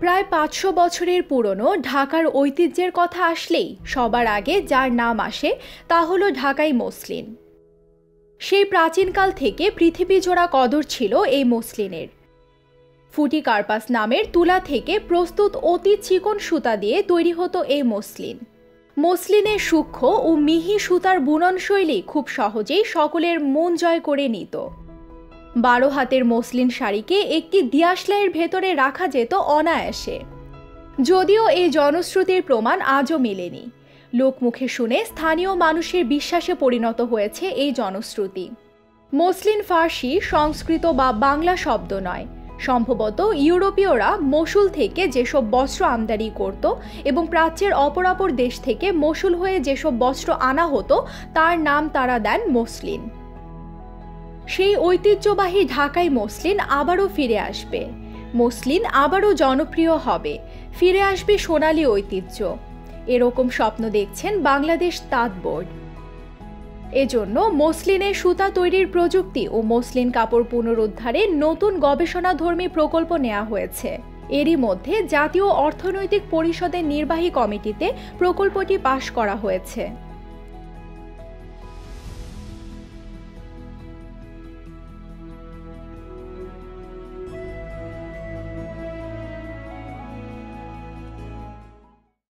প্রায় পাঁচশো বছরের পুরনো ঢাকার ঐতিহ্যের কথা আসলেই সবার আগে যার নাম আসে তা হলো ঢাকাই মসলিন। সেই প্রাচীনকাল থেকে পৃথিবী জোড়া কদর ছিল এই মসলিনের। ফুটি কার্পাস নামের তুলা থেকে প্রস্তুত অতি চিকন সুতা দিয়ে তৈরি হতো এই মসলিন। মসলিনের সূক্ষ্ম ও মিহি সুতার বুনন শৈলী খুব সহজেই সকলের মন জয় করে নিত। বারো হাতের মসলিন শাড়িকে একটি দিয়াশলাইয়ের ভেতরে রাখা যেত অনায়াসে। যদিও এই জনশ্রুতির প্রমাণ আজও মেলেনি। লোকমুখে শুনে স্থানীয় মানুষের বিশ্বাসে পরিণত হয়েছে এই জনশ্রুতি। মসলিন ফার্সি সংস্কৃত বা বাংলা শব্দ নয়। সম্ভবত ইউরোপীয়রা মসুল থেকে যেসব বস্ত্র আমদানি করত এবং প্রাচ্যের অপর অপর দেশ থেকে মসুল হয়ে যেসব বস্ত্র আনা হতো, তার নাম তারা দেন মসলিন। সেই ঐতিহ্যবাহী ঢাকাই মসলিন আবারও ফিরে আসবে। মসলিন আবারও জনপ্রিয় হবে। ফিরে আসবে সোনালী ঐতিহ্য। এরকম স্বপ্ন দেখছেন বাংলাদেশ তাঁত বোর্ড। এজন্য মসলিনের সুতা তৈরির প্রযুক্তি ও মসলিন কাপড় পুনরুদ্ধারে নতুন গবেষণাধর্মী প্রকল্প নেওয়া হয়েছে। এরই মধ্যে জাতীয় অর্থনৈতিক পরিষদের নির্বাহী কমিটিতে প্রকল্পটি পাশ করা হয়েছে।